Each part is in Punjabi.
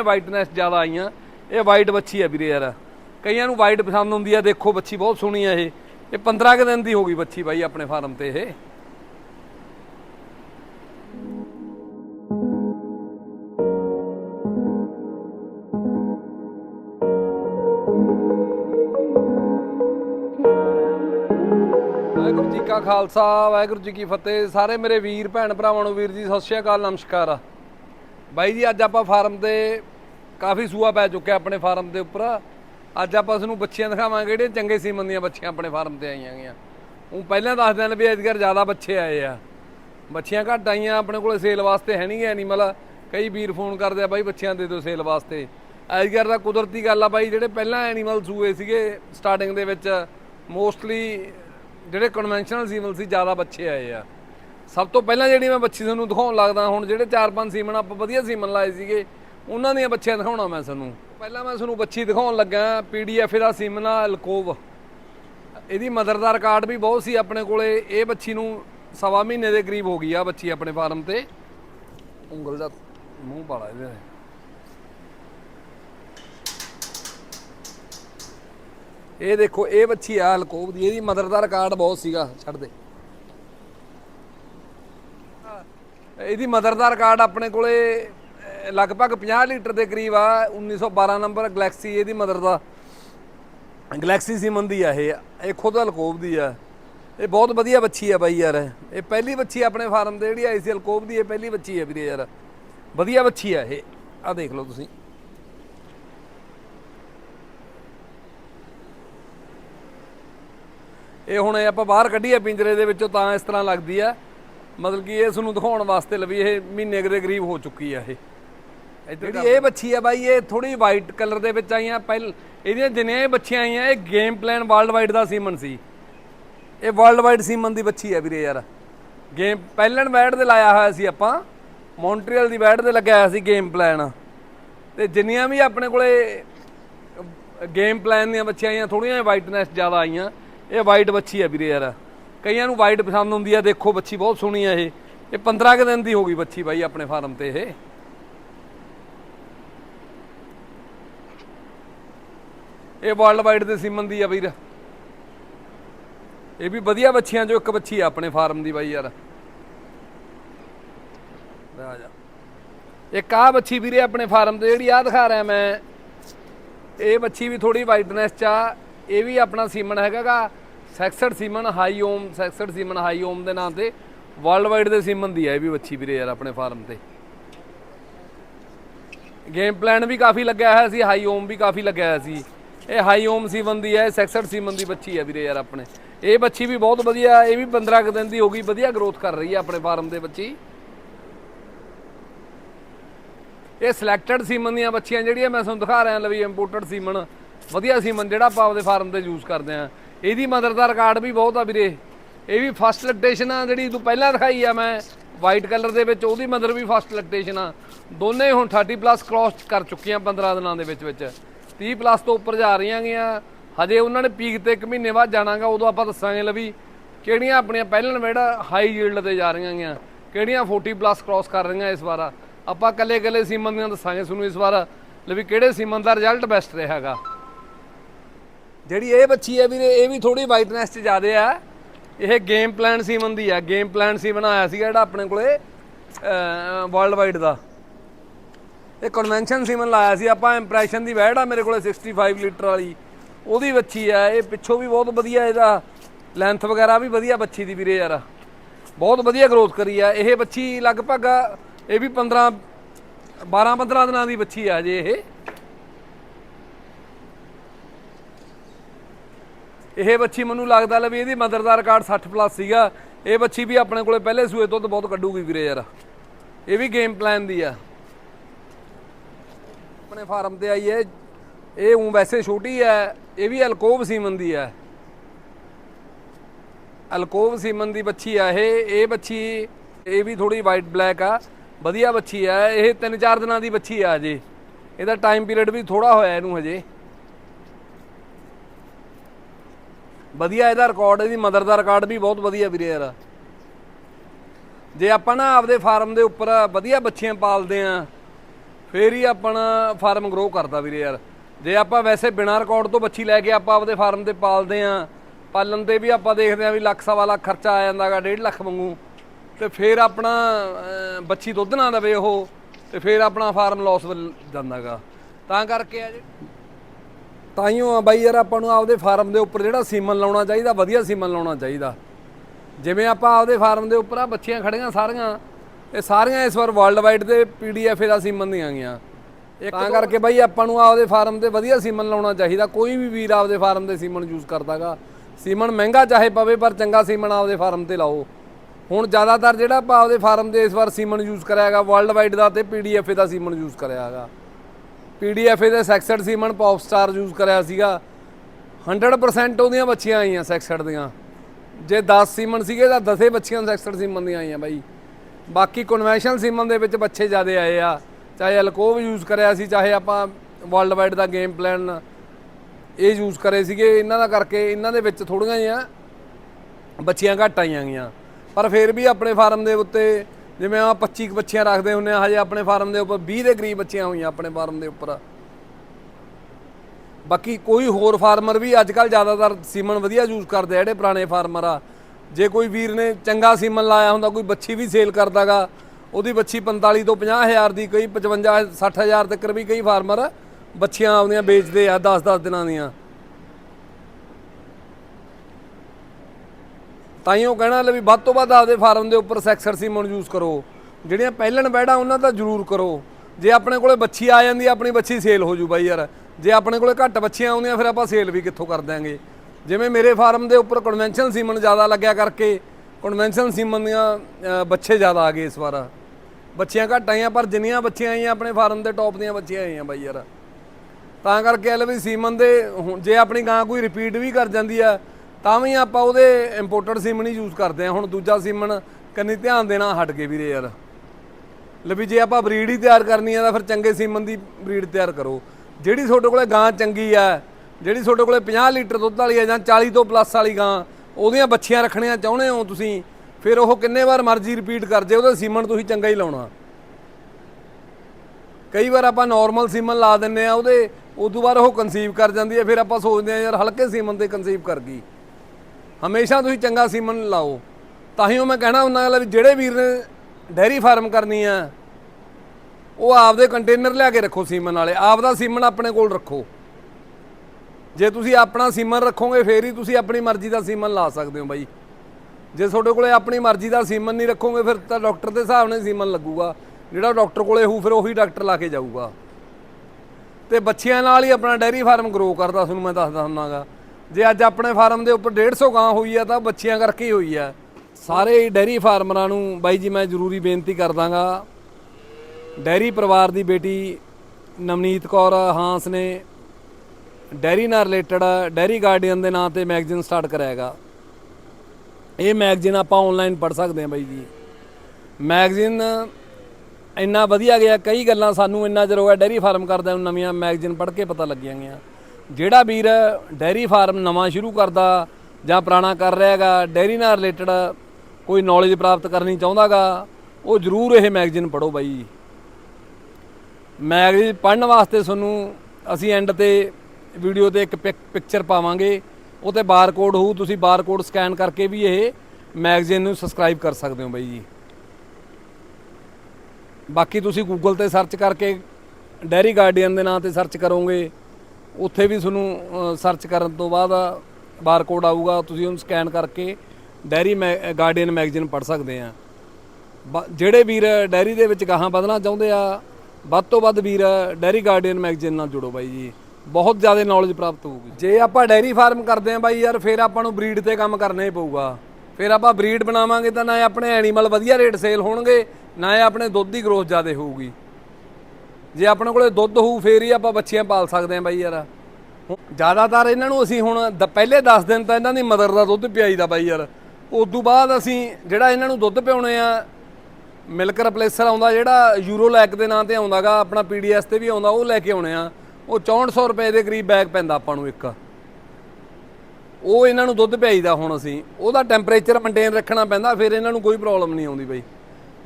ਜਿਹੀਆਂ ਵਾਈਟਨੈਸ ਜ਼ਿਆਦਾ ਆਈਆਂ? ਇਹ ਵਾਈਟ ਬੱਚੀ ਆ ਵੀਰੇ ਯਾਰ। ਕਈਆਂ ਨੂੰ ਵਾਈਟ ਪਸੰਦ ਹੁੰਦੀ ਆ, ਦੇਖੋ ਬੱਚੀ ਬਹੁਤ ਸੋਹਣੀ ਆ ਇਹ। ਇਹ 15 ਕੁ ਦਿਨ ਦੀ ਹੋ ਗਈ ਬੱਚੀ ਬਾਈ ਆਪਣੇ ਫਾਰਮ ਤੇ ਇਹ। ਵਾਹਿਗੁਰੂ ਜੀ ਕਾ ਖਾਲਸਾ, ਵਾਹਿਗੁਰੂ ਜੀ ਕੀ ਫਤਿਹ। ਸਾਰੇ ਮੇਰੇ ਵੀਰ, ਭੈਣ ਭਰਾਵਾਂ ਨੂੰ ਵੀਰ ਜੀ, ਸਤਿ ਸ਼੍ਰੀ ਅਕਾਲ, ਨਮਸਕਾਰ ਬਾਈ ਜੀ, ਅੱਜ ਆਪਾਂ ਫਾਰਮ ਤੇ ਕਾਫੀ ਸੂਆ ਪੈ ਚੁੱਕਿਆ ਆਪਣੇ ਫਾਰਮ ਦੇ ਉੱਪਰ। ਅੱਜ ਆਪਾਂ ਤੁਹਾਨੂੰ ਬੱਚੀਆਂ ਦਿਖਾਵਾਂਗੇ, ਜਿਹੜੀਆਂ ਚੰਗੇ ਸੀਮਨ ਦੀਆਂ ਬੱਚੀਆਂ ਆਪਣੇ ਫਾਰਮ ਤੇ ਆਈਆਂ ਗਈਆਂ। ਉਹ ਪਹਿਲਾਂ ਦੱਸ ਦਿਆਂ ਵੀ ਅੱਜ ਕੱਲ੍ਹ ਜ਼ਿਆਦਾ ਬੱਚੇ ਆਏ ਆ। ਬੱਚੀਆਂ ਘੱਟ ਆਈਆਂ, ਆਪਣੇ ਕੋਲ ਸੇਲ ਵਾਸਤੇ ਹੈ ਨਹੀਂ ਐਨੀਮਲ ਕਈ ਵੀਰ ਫੋਨ ਕਰਦੇ ਆ, ਬਾਈ ਬੱਚਿਆਂ ਦੇ ਦਿਓ ਸੇਲ ਵਾਸਤੇ। ਅੱਜ ਕੱਲ੍ਹ ਦਾ ਕੁਦਰਤੀ ਗੱਲ ਆ ਬਾਈ, ਜਿਹੜੇ ਪਹਿਲਾਂ ਐਨੀਮਲ ਸੂਏ ਸੀਗੇ ਸਟਾਰਟਿੰਗ ਦੇ ਵਿੱਚ ਮੋਸਟਲੀ ਜਿਹੜੇ ਕਨਵੈਨਸ਼ਨਲ ਸੀਮਨ ਸੀ, ਜ਼ਿਆਦਾ ਬੱਚੇ ਆਏ ਆ। ਸਭ ਤੋਂ ਪਹਿਲਾਂ ਜਿਹੜੀ ਮੈਂ ਬੱਚੀ ਤੁਹਾਨੂੰ ਦਿਖਾਉਣ ਲੱਗਦਾ, ਹੁਣ ਜਿਹੜੇ 4-5 ਸੀਮਨ ਆਪਾਂ ਵਧੀਆ ਸੀਮਨ ਲਾਏ ਸੀਗੇ ਉਹਨਾਂ ਦੀਆਂ ਬੱਚੀਆਂ ਦਿਖਾਉਣਾ ਮੈਂ ਤੁਹਾਨੂੰ। ਪਹਿਲਾਂ ਮੈਂ ਤੁਹਾਨੂੰ ਬੱਚੀ ਦਿਖਾਉਣ ਲੱਗਾ ਪੀਡੀਐਫ ਦਾ ਸੀਮਨ ਆ ਲਕੋਵ ਇਹਦੀ ਮਦਰ ਦਾ ਰਿਕਾਰਡ ਵੀ ਬਹੁਤ ਸੀ ਆਪਣੇ ਕੋਲੇ। ਇਹ ਬੱਚੀ ਨੂੰ ਸਵਾ ਮਹੀਨੇ ਦੇ ਕਰੀਬ ਹੋ ਗਈ ਆ ਬੱਚੀ ਆਪਣੇ ਫਾਰਮ ਤੇ। ਉਂਗਲ ਦਾ ਮੂੰਹ ਪਾਲਾ ਇਹਦੇ ਇਹ ਦੇਖੋ, ਇਹ ਬੱਚੀ ਆ ਲਕੋਵ ਦੀ। ਇਹਦੀ ਮਦਰ ਦਾ ਰਿਕਾਰਡ ਬਹੁਤ ਸੀਗਾ, ਛੱਡ ਦੇ। ਇਹਦੀ ਮਦਰ ਦਾ ਰਿਕਾਰਡ ਆਪਣੇ ਕੋਲੇ ਲਗਭਗ 50 ਲੀਟਰ ਦੇ ਕਰੀਬ ਆ 1912 ਨੰਬਰ ਗਲੈਕਸੀ ਇਹਦੀ ਮਦਰ ਦਾ। ਗਲੈਕਸੀ ਸੀਮਨ ਦੀ ਆ ਇਹ ਇਹ ਖੁਦ ਅਲਕੋਬ ਦੀ ਆ। ਇਹ ਬਹੁਤ ਵਧੀਆ ਬੱਚੀ ਆ ਬਾਈ ਯਾਰ, ਇਹ ਪਹਿਲੀ ਬੱਚੀ ਆਪਣੇ ਫਾਰਮ ਤੇ ਜਿਹੜੀ ਆਈ ਸੀ ਅਲਕੋਬ ਦੀ, ਇਹ ਪਹਿਲੀ ਬੱਚੀ ਆ ਵੀਰੇ ਯਾਰ। ਵਧੀਆ ਬੱਚੀ ਆ ਇਹ ਆ ਦੇਖ ਲਓ ਤੁਸੀਂ। ਇਹ ਹੁਣ ਆਪਾਂ ਬਾਹਰ ਕੱਢੀ ਆ ਪਿੰਜਰੇ ਦੇ ਵਿੱਚੋਂ, ਤਾਂ ਇਸ ਤਰ੍ਹਾਂ ਲੱਗਦੀ ਆ। ਮਤਲਬ ਕਿ ਇਹ ਤੁਹਾਨੂੰ ਦਿਖਾਉਣ ਵਾਸਤੇ ਲਵੀ ਇਹ ਮਹੀਨੇ ਕੁ ਦੇ ਕਰੀਬ ਹੋ ਚੁੱਕੀ ਆ ਇਹ। ਜਿਹੜੀ ਇਹ ਬੱਚੀ ਆ ਬਾਈ ਇਹ ਥੋੜੀ ਵਾਈਟ ਕਲਰ ਦੇ ਵਿੱਚ ਆਈਆਂ ਪਹਿਲ ਇਹਦੀਆਂ ਜਿੰਨੀਆਂ ਇਹ ਬੱਚੀਆਂ ਆਈਆਂ ਇਹ ਗੇਮ ਪਲਾਨ ਵਰਲਡ ਵਾਈਡ ਦਾ ਸੀਮਨ ਸੀ। ਇਹ ਵਰਲਡ ਵਾਈਡ ਸੀਮਨ ਦੀ ਬੱਚੀ ਆ ਵੀਰੇ ਯਾਰ। ਗੇਮ ਪਹਿਲਣ ਬੈਡ ਦੇ ਲਾਇਆ ਹੋਇਆ ਸੀ ਆਪਾਂ। ਮੌਂਟਰੀਅਲ ਦੀ ਬੈਡ ਤੇ ਲੱਗਿਆ ਹੋਇਆ ਸੀ ਗੇਮ ਪਲਾਨ ਤੇ ਜਿੰਨੀਆਂ ਵੀ ਆਪਣੇ ਕੋਲੇ ਗੇਮ ਪਲਾਨ ਦੀਆਂ ਬੱਚੀਆਂ ਆਈਆਂ ਥੋੜੀਆਂ ਵਾਈਟਨੈਸ ਜ਼ਿਆਦਾ ਆਈਆਂ। ਇਹ ਵਾਈਟ ਬੱਚੀ ਆ ਵੀਰੇ ਯਾਰ। ਕਈਆਂ ਨੂੰ ਵਾਈਟ ਪਸੰਦ ਹੁੰਦੀ ਆ ਦੇਖੋ ਬੱਚੀ ਬਹੁਤ ਸੋਹਣੀ ਆ ਇਹ। ਇਹ 15 ਕੁ ਦਿਨ ਦੀ ਹੋ ਗਈ ਬੱਚੀ ਬਾਈ ਆਪਣੇ ਫਾਰਮ ਤੇ ਇਹ। ਇਹ ਵਰਲਡ ਵਾਈਡ ਦੇ ਸੀਮਨ ਦੀ ਆ ਵੀਰ। ਇਹ ਵੀ ਵਧੀਆ ਬੱਚੀਆਂ ਜੋ ਇੱਕ ਬੱਚੀ ਆ ਆਪਣੇ ਫਾਰਮ ਦੀ ਬਾਈ ਯਾਰ। ਆ ਜਾ। ਇੱਕ ਆ ਬੱਚੀ ਵੀਰੇ ਆਪਣੇ ਫਾਰਮ ਤੇ ਜਿਹੜੀ ਆ ਦਿਖਾ ਰਿਹਾ ਮੈਂ। ਇਹ ਬੱਚੀ ਵੀ ਥੋੜੀ ਵਾਈਟਨੈਸ ਚ ਆ। ਇਹ ਵੀ ਆਪਣਾ ਸੀਮਨ ਹੈਗਾਗਾ। ਸੈਕਸਡ ਸੀਮਨ ਹਾਈ ਓਮ ਸੈਕਸਡ ਸੀਮਨ ਹਾਈ ਓਮ ਦੇ ਨਾਂ ਤੇ ਵਰਲਡ ਵਾਈਡ ਦੇ ਸੀਮਨ ਦੀ ਆ ਇਹ ਵੀ ਬੱਚੀ ਵੀਰੇ ਯਾਰ ਆਪਣੇ ਫਾਰਮ ਤੇ। ਗੇਮ ਪਲਾਨ ਵੀ ਕਾਫੀ ਲੱਗਿਆ ਹੋਇਆ ਸੀ ਹਾਈ ਓਮ ਵੀ ਕਾਫੀ ਲੱਗਿਆ ਹੋਇਆ ਸੀ। ਇਹ ਹਾਈ ਓਮ ਸੀਮਨ ਦੀ ਹੈ ਸੈਕਸਡ ਸੀਮਨ ਦੀ ਬੱਚੀ ਹੈ ਵੀਰੇ ਯਾਰ ਆਪਣੇ। ਇਹ ਬੱਚੀ ਵੀ ਬਹੁਤ ਵਧੀਆ, ਇਹ ਵੀ 15 ਕੁ ਦਿਨ ਦੀ ਹੋ ਗਈ, ਵਧੀਆ ਗਰੋਥ ਕਰ ਰਹੀ ਹੈ ਆਪਣੇ ਫਾਰਮ ਦੇ ਬੱਚੀ। ਇਹ ਸਿਲੈਕਟਡ ਸੀਮਨ ਦੀਆਂ ਬੱਚੀਆਂ ਜਿਹੜੀਆਂ ਮੈਂ ਤੁਹਾਨੂੰ ਦਿਖਾ ਰਿਹਾ ਲਵੀ ਇੰਪੋਰਟਡ ਸੀਮਨ, ਵਧੀਆ ਸੀਮਨ ਜਿਹੜਾ ਆਪਾਂ ਆਪਦੇ ਫਾਰਮ ਤੇ ਯੂਜ਼ ਕਰਦੇ ਆ ਇਹਦੀ ਮਦਰ ਦਾ ਰਿਕਾਰਡ ਵੀ ਬਹੁਤ ਆ ਵੀਰੇ। ਇਹ ਵੀ ਫਸਟ ਲੈਕਟੇਸ਼ਨ ਆ, ਜਿਹੜੀ ਤੂੰ ਪਹਿਲਾਂ ਦਿਖਾਈ ਆ ਮੈਂ ਵਾਈਟ ਕਲਰ ਦੇ ਵਿੱਚ, ਉਹਦੀ ਮਦਰ ਵੀ ਫਸਟ ਲੈਕਟੇਸ਼ਨ ਆ। ਦੋਨੇ ਹੁਣ 30 ਪਲੱਸ ਕ੍ਰਾਸ ਕਰ ਚੁੱਕੀਆਂ 15 ਦਿਨਾਂ ਦੇ ਵਿੱਚ ਵਿੱਚ। 30 ਪਲੱਸ ਤੋਂ ਉੱਪਰ ਜਾ ਰਹੀਆਂ ਗੀਆਂ ਹਜੇ ਉਹਨਾਂ ਨੇ ਪੀਕ ਤੇ ਇੱਕ ਮਹੀਨੇ ਬਾਅਦ ਜਾਣਾਗਾ, ਉਦੋਂ ਆਪਾਂ ਦੱਸਾਂਗੇ ਲਵੀ, ਕਿਹੜੀਆਂ ਆਪਣੀਆਂ ਪਹਿਲਣ ਵੇੜਾ ਹਾਈ ਯੀਲਡ ਤੇ ਜਾ ਰਹੀਆਂ ਗੀਆਂ ਕਿਹੜੀਆਂ 40 ਪਲੱਸ ਕ੍ਰਾਸ ਕਰ ਰਹੀਆਂ ਇਸ ਵਾਰ। ਆਪਾਂ ਕੱਲੇ ਕੱਲੇ ਸੀਮਨ ਦੀਆਂ ਦੱਸਾਂਗੇ ਤੁਹਾਨੂੰ ਇਸ ਵਾਰ। ਲਵੀ, ਕਿਹੜੇ ਸੀਮਨ ਦਾ ਰਿਜ਼ਲਟ ਬੈਸਟ ਰਿਹਾਗਾ? ਜਿਹੜੀ ਇਹ ਬੱਚੀ ਹੈ ਵੀਰੇ, ਇਹ ਵੀ ਥੋੜੀ ਵਾਈਟਨੈਸ ਚ ਜ਼ਿਆਦੇ ਆ। ਇਹ ਗੇਮ ਪਲਾਨ ਸੀਮਨ ਦੀ ਆ ਗੇਮ ਪਲਾਨ ਸੀ ਬਣਾਇਆ ਸੀਗਾ ਜਿਹੜਾ ਆਪਣੇ ਕੋਲੇ ਵਰਲਡ ਵਾਈਡ ਦਾ। ਇਹ ਕਨਵੈਨਸ਼ਨ ਸੀਮਨ ਲਾਇਆ ਸੀ, ਆਪਾਂ ਇੰਪ੍ਰੈਸ਼ਨ ਦੀ ਵੈੜ ਆ ਮੇਰੇ ਕੋਲੇ 65 ਲੀਟਰ ਵਾਲੀ। ਉਹਦੀ ਬੱਚੀ ਆ, ਇਹ ਪਿੱਛੋਂ ਵੀ ਬਹੁਤ ਵਧੀਆ ਇਹਦਾ ਲੈਂਥ ਵਗੈਰਾ ਵੀ ਵਧੀਆ ਬੱਚੀ ਦੀ ਵੀਰੇ ਯਾਰ। ਬਹੁਤ ਵਧੀਆ ਗਰੋਥ ਕਰੀ ਆ, ਇਹ ਬੱਚੀ ਲਗਭਗ ਇਹ ਵੀ 15 12 15 ਦਿਨਾਂ ਦੀ ਬੱਚੀ ਆ ਜੇ ਇਹ। ਇਹ ਬੱਚੀ ਮੈਨੂੰ ਲੱਗਦਾ ਲੈ ਵੀ ਇਹਦੀ ਮਦਰ ਦਾ ਰਿਕਾਰਡ 60 ਪਲੱਸ ਸੀਗਾ। ਇਹ ਬੱਚੀ ਵੀ ਆਪਣੇ ਕੋਲੇ ਪਹਿਲੇ ਸੂਏ ਦੁੱਧ ਬਹੁਤ ਕੱਢੂਗੀ ਵੀਰੇ ਯਾਰ। ਇਹ ਵੀ ਗੇਮ ਪਲਾਨ ਦੀ ਆ। ਆਪਣੇ ਫਾਰਮ ਤੇ ਆਈ ਹੈ। ਇਹ ਉਂ ਵੈਸੇ ਛੋਟੀ ਹੈ, ਇਹ ਵੀ ਅਲਕੋਵ ਸੀਮਨ ਦੀ ਹੈ। ਅਲਕੋਵ ਸੀਮਨ ਦੀ ਬੱਚੀ ਆ ਇਹ ਇਹ ਬੱਚੀ, ਇਹ ਵੀ ਥੋੜੀ ਵਾਈਟ ਬਲੈਕ ਆ, ਵਧੀਆ ਬੱਚੀ ਆ ਇਹ 3-4 ਦਿਨਾਂ ਦੀ ਬੱਚੀ ਆ ਅਜੇ ਇਹਦਾ ਟਾਈਮ ਪੀਰੀਅਡ ਵੀ ਥੋੜਾ ਹੋਇਆ ਇਹਨੂੰ ਹਜੇ। ਵਧੀਆ ਇਹਦਾ ਰਿਕਾਰਡ ਇਹਦੀ ਮਦਰ ਦਾ ਰਿਕਾਰਡ ਵੀ ਬਹੁਤ ਵਧੀਆ ਵੀਰੇ ਯਾਰ। ਜੇ ਆਪਾਂ ਨਾ ਆਪਦੇ ਫਾਰਮ ਦੇ ਉੱਪਰ ਵਧੀਆ ਬੱਚੀਆਂ ਪਾਲਦੇ ਆ ਫੇਰ ਹੀ ਆਪਣਾ ਫਾਰਮ ਗਰੋ ਕਰਦਾ ਵੀਰੇ ਯਾਰ। ਜੇ ਆਪਾਂ ਵੈਸੇ ਬਿਨਾਂ ਰਿਕਾਰਡ ਤੋਂ ਬੱਚੀ ਲੈ ਕੇ ਆਪਾਂ ਆਪਦੇ ਫਾਰਮ ਤੇ ਪਾਲਦੇ ਆਂ ਪਾਲਣ ਤੇ ਵੀ ਆਪਾਂ ਦੇਖਦੇ ਆਂ ਵੀ ਲੱਖ ਸਵਾ ਲੱਖ ਖਰਚਾ ਆ ਜਾਂਦਾਗਾ 1.5 ਲੱਖ ਵਾਂਗੂ। ਤੇ ਫੇਰ ਆਪਣਾ ਅਹ, ਬੱਚੀ ਦੁੱਧ ਨਾ ਦੇਵੇ ਉਹ ਤੇ ਫੇਰ ਆਪਣਾ ਫਾਰਮ ਲਾਸ ਵੱਲ ਜਾਂਦਾਗਾ। ਤਾਂ ਕਰਕੇ ਆ ਜੀ। ਤਾਈਓ ਆ ਬਾਈ ਯਾਰ ਆਪਾਂ ਨੂੰ ਆਪਦੇ ਫਾਰਮ ਦੇ ਉੱਪਰ ਜਿਹੜਾ ਸੀਮਨ ਲਾਉਣਾ ਚਾਹੀਦਾ ਵਧੀਆ ਸੀਮਨ ਲਾਉਣਾ ਚਾਹੀਦਾ। ਜਿਵੇਂ ਆਪਾਂ ਆਪਦੇ ਫਾਰਮ ਦੇ ਉੱਪਰ ਆ ਬੱਚੀਆਂ ਖੜੀਆਂ ਸਾਰੀਆਂ ਇਹ ਸਾਰੀਆਂ ਇਸ ਵਾਰ ਵਰਲਡ ਵਾਈਡ ਦੇ ਪੀਡੀਐਫ ਦਾ ਸੀਮਨ ਦੀਆਂ ਗਈਆਂ ਤਾਂ ਕਰਕੇ ਬਾਈ ਆਪਾਂ ਨੂੰ ਆਪਦੇ ਫਾਰਮ ਤੇ ਵਧੀਆ ਸੀਮਨ ਲਾਉਣਾ ਚਾਹੀਦਾ। ਕੋਈ ਵੀ ਵੀਰ ਆਪਦੇ ਫਾਰਮ ਦੇ ਸੀਮਨ ਯੂਜ਼ ਕਰਦਾਗਾ। ਸੀਮਨ ਮਹਿੰਗਾ ਚਾਹੇ ਪਵੇ ਪਰ ਚੰਗਾ ਸੀਮਨ ਆਪਦੇ ਫਾਰਮ ਤੇ ਲਾਓ। ਹੁਣ ਜ਼ਿਆਦਾਤਰ ਜਿਹੜਾ ਆਪਾਂ ਆਪਦੇ ਫਾਰਮ ਤੇ ਇਸ ਵਾਰ ਸੀਮਨ ਯੂਜ਼ ਕਰਿਆਗਾ ਵਰਲਡ ਵਾਈਡ ਦਾ ਤੇ ਪੀਡੀਐਫ ਦਾ ਸੀਮਨ ਯੂਜ਼ ਕਰਿਆਗਾ। ਪੀਡੀਐਫ ਦੇ ਸੈਕਸਡ ਸੀਮਨ ਪੌਪ ਸਟਾਰ ਯੂਜ਼ ਕਰਿਆ ਸੀਗਾ। 100% ਉਹਦੀਆਂ ਬੱਚੀਆਂ ਆਈਆਂ ਸੈਕਸਡ ਦੀਆਂ। ਜੇ 10 ਸੀਮਨ ਸੀਗੇ ਤਾਂ 10 ਬੱਚੀਆਂ ਸੈਕਸਡ ਸੀਮਨ ਦੀਆਂ ਆਈਆਂ ਬਾਈ। ਬਾਕੀ ਕਨਵੈਨਸ਼ਨਲ ਸੀਮਨ ਦੇ ਵਿੱਚ ਬੱਚੇ ਜ਼ਿਆਦੇ ਆਏ ਆ। ਚਾਹੇ ਅਲਕੋਵ ਯੂਜ਼ ਕਰਿਆ ਸੀ, ਚਾਹੇ ਆਪਾਂ ਵਰਲਡ ਵਾਈਡ ਦਾ ਗੇਮ ਪਲਾਨ ਇਹ ਯੂਜ਼ ਕਰੇ ਸੀਗੇ, ਇਹਨਾਂ ਦਾ ਕਰਕੇ ਇਹਨਾਂ ਦੇ ਵਿੱਚ ਥੋੜੀਆਂ ਜਿਹੀਆਂ ਬੱਚੀਆਂ ਘੱਟ ਆਈਆਂ ਗਈਆਂ। ਪਰ ਫਿਰ ਵੀ ਆਪਣੇ ਫਾਰਮ ਦੇ ਉੱਤੇ ਜਿਵੇਂ ਆ 25 ਕੁ ਬੱਚੀਆਂ ਰੱਖਦੇ ਹੁੰਨੇ ਆ, ਹਜੇ ਆਪਣੇ ਫਾਰਮ ਦੇ ਉੱਪਰ 20 ਦੇ ਕਰੀਬ ਬੱਚੀਆਂ ਹੋਈਆਂ ਆਪਣੇ ਫਾਰਮ ਦੇ ਉੱਪਰ। ਬਾਕੀ ਕੋਈ ਹੋਰ ਫਾਰਮਰ ਵੀ ਅੱਜ ਕੱਲ ਜ਼ਿਆਦਾਤਰ ਸੀਮਨ ਵਧੀਆ ਯੂਜ਼ ਕਰਦੇ ਆ ਜਿਹੜੇ ਪੁਰਾਣੇ ਫਾਰਮਰ ਆ। ਜੇ ਕੋਈ ਵੀਰ ਨੇ ਚੰਗਾ ਸੀਮਨ ਲਾਇਆ ਹੁੰਦਾ, ਕੋਈ ਬੱਚੀ ਵੀ ਸੇਲ ਕਰਦਾਗਾ, ਉਹਦੀ ਬੱਚੀ 45 ਤੋਂ 50 ਹਜ਼ਾਰ ਦੀ, ਕਈ 55 60 ਹਜ਼ਾਰ ਤੱਕ ਵੀ ਕਈ ਫਾਰਮਰ ਬੱਚੀਆਂ ਆਪਦੀਆਂ ਵੇਚਦੇ ਆ 10-10 ਦਿਨਾਂ ਦੀਆਂ। ਤਾਂ ਹੀ ਉਹ ਕਹਿਣਾ ਲੈ ਵੀ ਵੱਧ ਤੋਂ ਵੱਧ ਆਪਦੇ ਫਾਰਮ ਦੇ ਉੱਪਰ ਸੈਕਸਰ ਸੀਮਨ ਯੂਜ਼ ਕਰੋ। ਜਿਹੜੀਆਂ ਪਹਿਲਣ ਬੈੜਾ ਉਹਨਾਂ ਦਾ ਜ਼ਰੂਰ ਕਰੋ। ਜੇ ਆਪਣੇ ਕੋਲੇ ਬੱਚੀ ਆ ਜਾਂਦੀ, ਆਪਣੀ ਬੱਚੀ ਸੇਲ ਹੋ ਜੂ ਬਾਈ ਯਾਰ। ਜੇ ਆਪਣੇ ਕੋਲੇ ਘੱਟ ਬੱਚੀਆਂ ਆਉਂਦੀਆਂ, ਫਿਰ ਆਪਾਂ ਸੇਲ ਵੀ ਕਿੱਥੋਂ ਕਰ ਦਿਆਂਗੇ? ਜਿਵੇਂ ਮੇਰੇ ਫਾਰਮ ਦੇ ਉੱਪਰ ਕਨਵੈਨਸ਼ਨਲ ਸੀਮਨ ਜ਼ਿਆਦਾ ਲੱਗਿਆ ਕਰਕੇ ਕਨਵੈਨਸ਼ਨਲ ਸੀਮਨ ਦੀਆਂ ਅ, ਬੱਚੇ ਜ਼ਿਆਦਾ ਆ ਗਏ ਇਸ ਵਾਰ। ਬੱਚੀਆਂ ਘੱਟ ਆਈਆਂ ਪਰ ਜਿੰਨੀਆਂ ਬੱਚੀਆਂ ਆਈਆਂ ਆਪਣੇ ਫਾਰਮ ਦੇ ਟੌਪ ਦੀਆਂ ਬੱਚੀਆਂ ਆਈਆਂ ਬਾਈ ਯਾਰ। ਤਾਂ ਕਰਕੇ ਇਹ ਵੀ ਸੀਮਨ ਦੇ ਹੁਣ ਜੇ ਆਪਣੀ ਗਾਂ ਕੋਈ ਰਿਪੀਟ ਵੀ ਕਰ ਜਾਂਦੀ ਆ ਤਾਂ ਵੀ ਆਪਾਂ ਉਹਦੇ ਇੰਪੋਰਟਡ ਸੀਮਨ ਹੀ ਯੂਜ਼ ਕਰਦੇ ਆ। ਹੁਣ ਦੂਜਾ ਸੀਮਨ ਕੰਨੀ ਧਿਆਨ ਦੇਣਾ ਹਟ ਗਏ ਵੀਰੇ ਯਾਰ। ਲੈ ਜੇ ਆਪਾਂ ਬਰੀਡ ਹੀ ਤਿਆਰ ਕਰਨੀ ਆ ਤਾਂ ਫਿਰ ਚੰਗੇ ਸੀਮਨ ਦੀ ਬਰੀਡ ਤਿਆਰ ਕਰੋ। ਜਿਹੜੀ ਤੁਹਾਡੇ ਕੋਲੇ ਗਾਂ ਚੰਗੀ ਆ ਜਿਹੜੀ ਤੁਹਾਡੇ ਕੋਲੇ 50 ਲੀਟਰ ਦੁੱਧ ਵਾਲੀ ਹੈ ਜਾਂ 40 ਤੋਂ ਪਲੱਸ ਵਾਲੀ ਗਾਂ, ਉਹਦੀਆਂ ਬੱਚੀਆਂ ਰੱਖਣੀਆਂ ਚਾਹੁੰਦੇ ਹੋ ਤੁਸੀਂ? ਫਿਰ ਉਹ ਕਿੰਨੇ ਵਾਰ ਮਰਜ਼ੀ ਰਿਪੀਟ ਕਰ ਜੇ, ਉਹਦਾ ਸੀਮਨ ਤੁਸੀਂ ਚੰਗਾ ਹੀ ਲਾਉਣਾ। ਕਈ ਵਾਰ ਆਪਾਂ ਨਾਰਮਲ ਸੀਮਨ ਲਾ ਦਿੰਨੇ ਆ, ਉਹਦੇ ਉਸ ਤੋਂ ਬਾਅਦ ਉਹ ਕਨਸੀਵ ਕਰ ਜਾਂਦੀ ਹੈ ਫਿਰ ਆਪਾਂ ਸੋਚਦੇ ਆ, ਯਾਰ ਹਲਕੇ ਸੀਮਨ ਤੇ ਕਨਸੀਵ ਕਰ ਗਈ। ਹਮੇਸ਼ਾ ਤੁਸੀਂ ਚੰਗਾ ਸੀਮਨ ਲਾਓ। ਤਾਂ ਹੀ ਉਹ ਮੈਂ ਕਹਿਣਾ ਉਹਨਾਂ ਗੱਲ ਵੀ ਜਿਹੜੇ ਵੀਰ ਨੇ ਡੈਰੀ ਫਾਰਮ ਕਰਨੀ ਆ, ਉਹ ਆਪਦੇ ਕੰਟੇਨਰ ਲਿਆ ਕੇ ਰੱਖੋ ਸੀਮਨ ਵਾਲੇ, ਆਪਦਾ ਸੀਮਨ ਆਪਣੇ ਕੋਲ ਰੱਖੋ। ਜੇ ਤੁਸੀਂ ਆਪਣਾ ਸੀਮਨ ਰੱਖੋਗੇ, ਫੇਰ ਹੀ ਤੁਸੀਂ ਆਪਣੀ ਮਰਜ਼ੀ ਦਾ ਸੀਮਨ ਲਾ ਸਕਦੇ ਹੋ ਬਾਈ। ਜੇ ਤੁਹਾਡੇ ਕੋਲੇ ਆਪਣੀ ਮਰਜ਼ੀ ਦਾ ਸੀਮਨ ਨਹੀਂ ਰੱਖੋਗੇ, ਫਿਰ ਤਾਂ ਡਾਕਟਰ ਦੇ ਹਿਸਾਬ ਨਾਲ ਸੀਮਨ ਲੱਗੂਗਾ। ਜਿਹੜਾ ਡਾਕਟਰ ਕੋਲੇ ਹੋਊ, ਫਿਰ ਉਹੀ ਡਾਕਟਰ ਲਾ ਕੇ ਜਾਊਗਾ। ਤੇ ਬੱਚਿਆਂ ਨਾਲ ਹੀ ਆਪਣਾ ਡੈਰੀ ਫਾਰਮ ਗਰੋ ਕਰਦਾ, ਤੁਹਾਨੂੰ ਮੈਂ ਦੱਸਦਾ ਹੁੰਨਾਗਾ। ਜੇ ਅੱਜ ਆਪਣੇ ਫਾਰਮ ਦੇ ਉੱਪਰ 150 ਗਾਂ ਹੋਈ ਆ, ਤਾਂ ਬੱਚਿਆਂ ਕਰਕੇ ਹੀ ਹੋਈ ਆ। ਸਾਰੇ ਡੈਰੀ ਫਾਰਮਰਾਂ ਨੂੰ ਬਾਈ ਜੀ, ਮੈਂ ਜ਼ਰੂਰੀ ਬੇਨਤੀ ਕਰਦਾਗਾ। ਡੈਰੀ ਪਰਿਵਾਰ ਦੀ ਬੇਟੀ ਨਵਨੀਤ ਕੌਰ, ਹਾਂਸ ਨੇ ਡੈਰੀ ਨਾਲ ਰਿਲੇਟਡ, ਡੈਰੀ ਗਾਰਡੀਅਨ ਦੇ ਨਾਂ ਤੇ ਮੈਗਜ਼ੀਨ ਸਟਾਰਟ ਕਰਾਏਗਾ। ਇਹ ਮੈਗਜ਼ੀਨ ਆਪਾਂ ਆਨਲਾਈਨ ਪੜ੍ਹ ਸਕਦੇ ਹਾਂ ਬਾਈ ਜੀ। ਮੈਗਜ਼ੀਨ ਇੰਨਾ ਵਧੀਆ ਗਿਆ, ਕਈ ਗੱਲਾਂ ਸਾਨੂੰ ਇੰਨਾ ਚਿਰ ਹੋ ਗਿਆ ਡੈਰੀ ਫਾਰਮ ਕਰਦਿਆਂ ਨੂੰ ਨਵੀਆਂ ਮੈਗਜ਼ੀਨ ਪੜ੍ਹ ਕੇ ਪਤਾ ਲੱਗੀਆਂ ਗਈਆਂ। ਜਿਹੜਾ ਵੀਰ ਡੈਰੀ ਫਾਰਮ ਨਵਾਂ ਸ਼ੁਰੂ ਕਰਦਾ ਜਾਂ ਪੁਰਾਣਾ ਕਰ ਰਿਹਾ ਹੈਗਾ, ਡੈਰੀ ਨਾਲ ਰਿਲੇਟਡ ਕੋਈ ਨੌਲੇਜ ਪ੍ਰਾਪਤ ਕਰਨੀ ਚਾਹੁੰਦਾਗਾ, ਉਹ ਜ਼ਰੂਰ ਇਹ ਮੈਗਜ਼ੀਨ ਪੜ੍ਹੋ ਬਾਈ ਜੀ। ਮੈਗਜ਼ੀਨ ਪੜ੍ਹਨ ਵਾਸਤੇ ਤੁਹਾਨੂੰ ਅਸੀਂ ਐਂਡ ਤੇ ਵੀਡੀਓ ਤੇ ਇੱਕ ਪਿਕਚਰ ਪਾਵਾਂਗੇ। ਉਹ ਤੇ ਬਾਰਕੋਡ ਹੋਊ, ਤੁਸੀਂ ਬਾਰਕੋਡ ਸਕੈਨ ਕਰਕੇ ਵੀ ਇਹ ਮੈਗਜ਼ੀਨ ਨੂੰ ਸਬਸਕ੍ਰਾਈਬ ਕਰ ਸਕਦੇ ਹੋ ਬਾਈ ਜੀ। ਬਾਕੀ ਤੁਸੀਂ ਗੂਗਲ ਤੇ ਸਰਚ ਕਰਕੇ ਡੈਰੀ ਗਾਰਡੀਅਨ ਦੇ ਨਾਂ ਤੇ ਸਰਚ ਕਰੋਗੇ। ਉੱਥੇ ਵੀ ਤੁਹਾਨੂੰ ਸਰਚ ਕਰਨ ਤੋਂ ਬਾਅਦ ਬਾਰਕੋਡ ਆਊਗਾ। ਤੁਸੀਂ ਉਹਨੂੰ ਸਕੈਨ ਕਰਕੇ ਡੈਰੀ ਗਾਰਡੀਅਨ ਮੈਗਜ਼ੀਨ ਪੜ੍ਹ ਸਕਦੇ ਆ। ਬ- ਜਿਹੜੇ ਵੀਰ ਡੈਰੀ ਦੇ ਵਿੱਚ ਗਾਹਾਂ ਵਧਣਾ ਚਾਹੁੰਦੇ ਆ, ਵੱਧ ਤੋਂ ਵੱਧ ਵੀਰ ਡੈਰੀ ਗਾਰਡੀਅਨ ਮੈਗਜ਼ੀਨ ਨਾਲ ਜੁੜੋ ਬਾਈ ਜੀ। ਬਹੁਤ ਜ਼ਿਆਦਾ ਨੌਲੇਜ ਪ੍ਰਾਪਤ ਹੋਊਗੀ। ਜੇ ਆਪਾਂ ਡੈਰੀ ਫਾਰਮ ਕਰਦੇ ਆ ਬਾਈ ਯਾਰ, ਫਿਰ ਆਪਾਂ ਨੂੰ ਬਰੀਡ ਤੇ ਕੰਮ ਕਰਨਾ ਹੀ ਪਊਗਾ। ਫਿਰ ਆਪਾਂ ਬਰੀਡ ਬਣਾਵਾਂਗੇ ਤਾਂ ਨਾ ਆਪਣੇ ਐਨੀਮਲ ਵਧੀਆ ਰੇਟ ਸੇਲ ਹੋਣਗੇ, ਨਾ ਆਪਣੇ ਦੁੱਧ ਦੀ ਗਰੋਥ ਜ਼ਿਆਦਾ ਹੋਊਗੀ। ਜੇ ਆਪਣੇ ਕੋਲੇ ਦੁੱਧ ਹੋਊ, ਫੇਰ ਹੀ ਆਪਾਂ ਬੱਚੀਆਂ ਪਾਲ ਸਕਦੇ ਆ ਬਾਈ ਯਾਰ। ਹੁਣ ਜ਼ਿਆਦਾਤਰ ਇਹਨਾਂ ਨੂੰ ਅਸੀਂ ਹੁਣ ਦ- ਪਹਿਲੇ 10 ਦਿਨ ਤਾਂ ਇਹਨਾਂ ਦੀ ਮਦਰ ਦਾ ਦੁੱਧ ਪਿਆਈਦਾ ਬਾਈ ਯਾਰ। ਉਸ ਤੋਂ ਬਾਅਦ ਅਸੀਂ ਜਿਹੜਾ ਇਹਨਾਂ ਨੂੰ ਦੁੱਧ ਪਿਆਉਣੇ ਆ ਮਿਲਕ ਰਿਪਲੇਸਰ ਆਉਂਦਾ ਜਿਹੜਾ ਯੂਰੋਲੈਕ ਦੇ ਨਾਂ ਤੇ ਆਉਂਦਾਗਾ, ਆਪਣਾ ਪੀਡੀਐਸ ਤੇ ਵੀ ਆਉਂਦਾ, ਉਹ ਲੈ ਕੇ ਆਉਣੇ ਆ। ਉਹ 6400 ਰੁਪਏ ਦੇ ਕਰੀਬ ਬੈਗ ਪੈਂਦਾ ਆਪਾਂ ਨੂੰ ਇੱਕ। ਉਹ ਇਹਨਾਂ ਨੂੰ ਦੁੱਧ ਪਿਆਈਦਾ ਹੁਣ ਅਸੀਂ। ਉਹਦਾ ਟੈਂਪਰੇਚਰ ਮੇਨਟੇਨ ਰੱਖਣਾ ਪੈਂਦਾ, ਫਿਰ ਇਹਨਾਂ ਨੂੰ ਕੋਈ ਪ੍ਰੋਬਲਮ ਨਹੀਂ ਆਉਂਦੀ ਬਈ।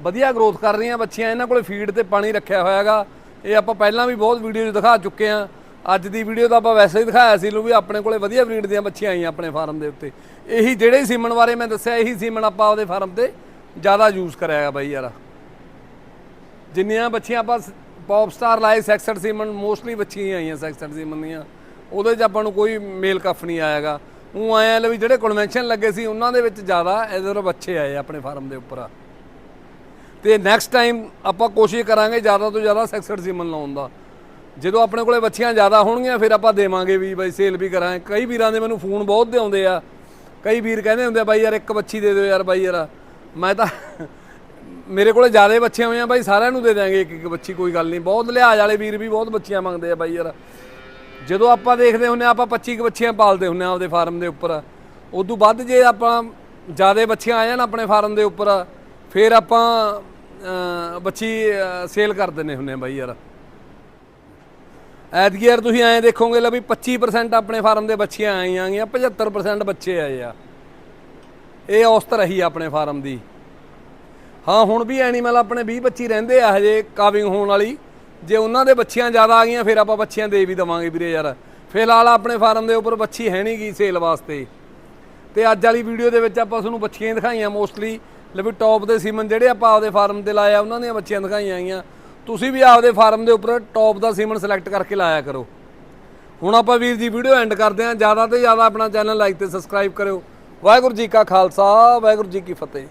ਵਧੀਆ ਗਰੋਥ ਕਰ ਰਹੀਆਂ ਬੱਚੀਆਂ, ਇਹਨਾਂ ਕੋਲੇ ਫੀਡ ਤੇ ਪਾਣੀ ਰੱਖਿਆ ਹੋਇਆਗਾ। ਇਹ ਆਪਾਂ ਪਹਿਲਾਂ ਵੀ ਬਹੁਤ ਵੀਡੀਓ 'ਚ ਦਿਖਾ ਚੁੱਕੇ ਆ ਅੱਜ ਦੀ ਵੀਡੀਓ ਤਾਂ ਆਪਾਂ ਵੈਸੇ ਹੀ ਦਿਖਾਇਆ ਸੀ ਲੋ ਵੀ ਆਪਣੇ ਕੋਲੇ ਵਧੀਆ ਬਰੀਡ ਦੀਆਂ ਬੱਚੀਆਂ ਆਈਆਂ ਆਪਣੇ ਫਾਰਮ ਦੇ ਉੱਤੇ। ਇਹੀ ਜਿਹੜੇ ਸੀਮਨ ਬਾਰੇ ਮੈਂ ਦੱਸਿਆ, ਇਹੀ ਸੀਮਨ ਆਪਾਂ ਉਹਦੇ ਫਾਰਮ ਤੇ ਜ਼ਿਆਦਾ ਯੂਜ਼ ਕਰਿਆ ਹੈਗਾ ਬਾਈ ਯਾਰ। ਜਿੰਨੀਆਂ ਬੱਚੀਆਂ ਆਪਾਂ ਪੌਪ ਸਟਾਰ ਲਾਏ ਸੈਕਸਡ ਸੀਮਨ ਮੋਸਟਲੀ ਬੱਚੀਆਂ ਹੀ ਆਈਆਂ ਸੈਕਸਡ ਸੀਮਨ ਦੀਆਂ। ਉਹਦੇ 'ਚ ਆਪਾਂ ਨੂੰ ਕੋਈ ਮੇਲ ਕਫ ਨਹੀਂ ਆਏਗਾ ਉਹ ਆਇਆ ਲੈ ਵੀ ਜਿਹੜੇ ਕਨਵੈਨਸ਼ਨ ਲੱਗੇ ਸੀ, ਉਹਨਾਂ ਦੇ ਵਿੱਚ ਜ਼ਿਆਦਾ ਇਧਰ ਬੱਚੇ ਆਏ ਆਪਣੇ ਫਾਰਮ ਦੇ ਉੱਪਰ ਤੇ ਨੈਕਸਟ ਟਾਈਮ ਆਪਾਂ ਕੋਸ਼ਿਸ਼ ਕਰਾਂਗੇ ਜ਼ਿਆਦਾ ਤੋਂ ਜ਼ਿਆਦਾ ਸੈਕਸਡ ਸੀਮਨ ਲਾਉਣ ਦਾ। ਜਦੋਂ ਆਪਣੇ ਕੋਲੇ ਬੱਚੀਆਂ ਜ਼ਿਆਦਾ ਹੋਣਗੀਆਂ, ਫਿਰ ਆਪਾਂ ਦੇਵਾਂਗੇ ਵੀ ਬਾਈ ਸੇਲ ਵੀ ਕਰਾਂਗੇ। ਕਈ ਵੀਰਾਂ ਦੇ ਮੈਨੂੰ ਫੋਨ ਬਹੁਤ ਦੇ ਆਉਂਦੇ ਆ। ਕਈ ਵੀਰ ਕਹਿੰਦੇ ਹੁੰਦੇ ਆ, ਬਾਈ ਯਾਰ ਇੱਕ ਬੱਚੀ ਦੇ ਦਿਓ ਯਾਰ, ਬਾਈ ਯਾਰ, ਮੈਂ ਤਾਂ ਮੇਰੇ ਕੋਲੇ ਜ਼ਿਆਦਾ ਬੱਚੇ ਹੋਏ ਆ ਬਾਈ, ਸਾਰਿਆਂ ਨੂੰ ਦੇ ਦਿਆਂਗੇ ਇੱਕ ਇੱਕ ਬੱਚੀ, ਕੋਈ ਗੱਲ ਨਹੀਂ। ਬਹੁਤ ਲਿਹਾਜ਼ ਵਾਲੇ ਵੀਰ ਵੀ ਬਹੁਤ ਬੱਚੀਆਂ ਮੰਗਦੇ ਆ ਬਾਈ ਯਾਰ। ਜਦੋਂ ਆਪਾਂ ਦੇਖਦੇ ਹੁੰਨੇ ਆ, ਆਪਾਂ 25 ਕੁ ਬੱਚੀਆਂ ਪਾਲਦੇ ਹੁੰਨੇ ਆ ਆਪਦੇ ਫਾਰਮ ਦੇ ਉੱਪਰ। ਉਦੋਂ ਵੱਧ ਜੇ ਆਪਾਂ ਜ਼ਿਆਦਾ ਬੱਚੀਆਂ ਆ ਜਾਣ ਆਪਣੇ ਫਾਰਮ ਦੇ ਉੱਪਰ, ਫਿਰ ਆਪਾਂ ਬੱਚੀ ਸੇਲ ਕਰ ਦਿੰਨੇ ਹੁੰਨੇ ਆ ਬਾਈ ਯਾਰ। ਐਤਕੀ ਯਾਰ ਤੁਸੀਂ ਐਂ ਦੇਖੋਗੇ ਲੈ ਵੀ 25% ਆਪਣੇ ਫਾਰਮ ਦੇ ਬੱਚੀਆਂ ਆਈਆਂ ਗਈਆਂ 75% ਬੱਚੇ ਆਏ ਆ। ਇਹ ਔਸਤ ਰਹੀ ਆ ਆਪਣੇ ਫਾਰਮ ਦੀ। ਹਾਂ, ਹੁਣ ਵੀ ਐਨੀਮਲ ਆਪਣੇ 20 25 ਰਹਿੰਦੇ ਆ ਹਜੇ ਕਾਵਿੰਗ ਹੋਣ ਵਾਲੀ। ਜੇ ਉਹਨਾਂ ਦੇ ਬੱਚੀਆਂ ਜ਼ਿਆਦਾ ਆ ਗਈਆਂ, ਫਿਰ ਆਪਾਂ ਬੱਚੀਆਂ ਦੇ ਵੀ ਦਵਾਂਗੇ ਵੀਰੇ ਯਾਰ। ਫਿਲਹਾਲ ਆਪਣੇ ਫਾਰਮ ਦੇ ਉੱਪਰ ਬੱਚੀ ਹੈ ਨਹੀਂ ਗਈ ਸੇਲ ਵਾਸਤੇ। ਤੇ ਅੱਜ ਵਾਲੀ ਵੀਡੀਓ ਦੇ ਵਿੱਚ ਆਪਾਂ ਤੁਹਾਨੂੰ ਬੱਚੀਆਂ ਦਿਖਾਈਆਂ ਮੋਸਟਲੀ ਲੈ ਵੀ ਟੌਪ ਦੇ ਸੀਮਨ ਜਿਹੜੇ ਆਪਾਂ ਆਪਦੇ ਫਾਰਮ ਤੇ ਲਾਇਆ, ਉਹਨਾਂ ਦੀਆਂ ਬੱਚੀਆਂ ਦਿਖਾਈਆਂ ਆਈਆਂ ਤੁਸੀਂ ਵੀ ਆਪਦੇ ਫਾਰਮ ਦੇ ਉੱਪਰ ਟੌਪ ਦਾ ਸੀਮਨ ਸਿਲੈਕਟ ਕਰਕੇ ਲਾਇਆ ਕਰੋ। ਹੁਣ ਆਪਾਂ ਵੀਰ ਜੀ ਵੀਡੀਓ ਐਂਡ ਕਰਦੇ ਹਾਂ। ਜ਼ਿਆਦਾ ਤੋਂ ਜ਼ਿਆਦਾ ਆਪਣਾ ਚੈਨਲ ਲਾਈਕ ਤੇ ਸਬਸਕ੍ਰਾਈਬ ਕਰਿਓ। ਵਾਹਿਗੁਰੂ ਜੀ ਕਾ ਖਾਲਸਾ, ਵਾਹਿਗੁਰੂ ਜੀ ਕੀ ਫਤਿਹ।